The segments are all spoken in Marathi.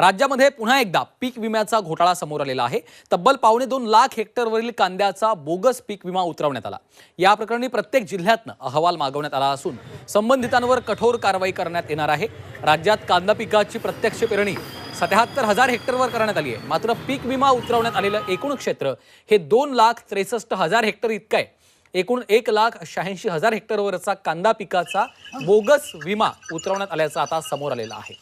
राज्यामध्ये पुन्हा एकदा पीक विम्याचा घोटाळा समोर आलेला आहे. तब्बल पावणे दोन लाख हेक्टरवरील कांद्याचा बोगस पीक विमा उतरवण्यात आला. या प्रकरणी प्रत्येक जिल्ह्यातनं अहवाल मागवण्यात आला असून संबंधितांवर कठोर कारवाई करण्यात येणार आहे. राज्यात कांदा पिकाची प्रत्यक्ष पेरणी सत्याहत्तर हजार हेक्टरवर करण्यात आली आहे. मात्र पीक विमा उतरवण्यात आलेलं एकूण क्षेत्र हे दोन लाख त्रेसष्ट हजार हेक्टर इतकं आहे. एकूण एक लाख शहाऐंशी हजार हेक्टरवरचा कांदा पिकाचा बोगस विमा उतरवण्यात आल्याचं आता समोर आलेलं आहे.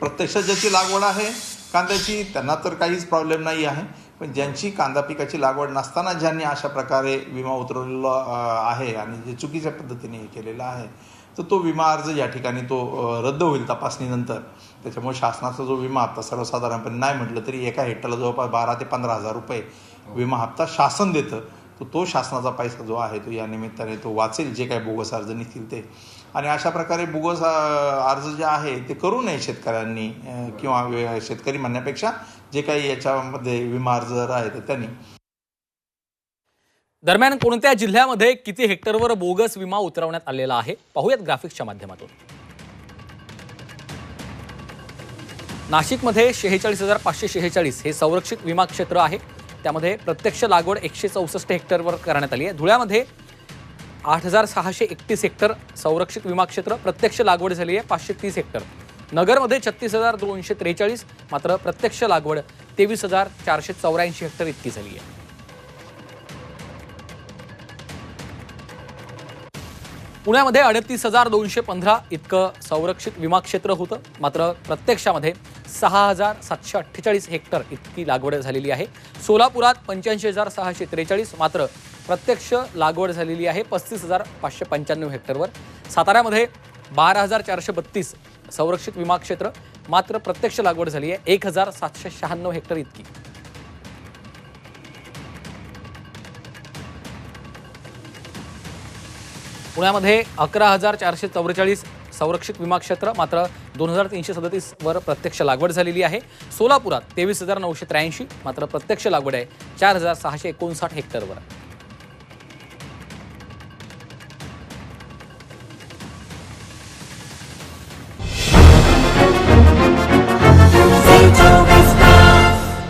प्रत्यक्ष ज्याची लागवड आहे कांद्याची त्यांना तर काहीच प्रॉब्लेम नाही आहे. पण ज्यांची कांदा पिकाची लागवड नसताना ज्यांनी अशा प्रकारे विमा उतरवलेला आहे आणि जे चुकीच्या पद्धतीने हे केलेला आहे तर तो विमा अर्ज या ठिकाणी तो रद्द होईल तपासणीनंतर. त्याच्यामुळे शासनाचा जो विमा हप्ता सर्वसाधारणपणे नाही म्हटलं तरी एका हेक्टरला जवळपास बारा ते पंधरा हजार रुपये विमा हप्ता शासन देतं. तो तो शासनाचा पैसा जो आहे तो या निमित्ताने तो वाचेल जे काही बोगस अर्ज निघतील ते. आणि अशा प्रकारे बोगस अर्ज जे आहे ते करू नये शेतकऱ्यांनी किंवा शेतकरी म्हणण्यापेक्षा जे काही याच्यामध्ये विमा अर्जदार आहेत त्यांनी. दरम्यान कोणत्या जिल्ह्यामध्ये किती हेक्टरवर बोगस विमा उतरवण्यात आलेला आहे? पाहूयात ग्राफिक्सच्या माध्यमातून. नाशिकमध्ये शेहेचाळीस हजार पाचशे शेहेचाळीस हे संरक्षित विमा क्षेत्र आहे. त्यामध्ये प्रत्यक्ष लागवड एकशे चौसष्ट हेक्टरवर करण्यात आली आहे. धुळ्यामध्ये आठ हजार सहाशे एकतीस हेक्टर संरक्षित विमा क्षेत्र प्रत्यक्ष लागवड झाली आहे पाचशे तीस हेक्टर. नगरमध्ये छत्तीस हजार दोनशे त्रेचाळीस मात्र प्रत्यक्ष लागवड तेवीस हजार चारशे चौऱ्याऐंशी हेक्टर इतकी झाली आहे. पुण्यामध्ये अडतीस हजार दोनशे पंधरा इतकं संरक्षित विमा क्षेत्र होतं. मात्र प्रत्यक्षामध्ये सहा हजार सातशे अठ्ठेचाळीस हेक्टर इतकी लागवड झालेली आहे. सोलापुरात पंच्याऐंशी हजार सहाशे त्रेचाळीस मात्र प्रत्यक्ष लागवड झालेली आहे पस्तीस हजार पाचशे पंच्याण्णव हेक्टरवर. साताऱ्यामध्ये बारा हजार चारशे बत्तीस संरक्षित विमा क्षेत्र मात्र प्रत्यक्ष लागवड झाली आहे एक हजार सातशे शहाण्णव हेक्टर इतकी. पुण्यामध्ये अकरा हजार चारशे चौवेचाळीस संरक्षित विमा क्षेत्र मात्र दोन हजार तीनशे सदतीसवर प्रत्यक्ष लागवड झालेली आहे. सोलापुरात तेवीस हजार नऊशे त्र्याऐंशी मात्र प्रत्यक्ष लागवड आहे चार हजार सहाशे एकोणसाठ हेक्टरवर.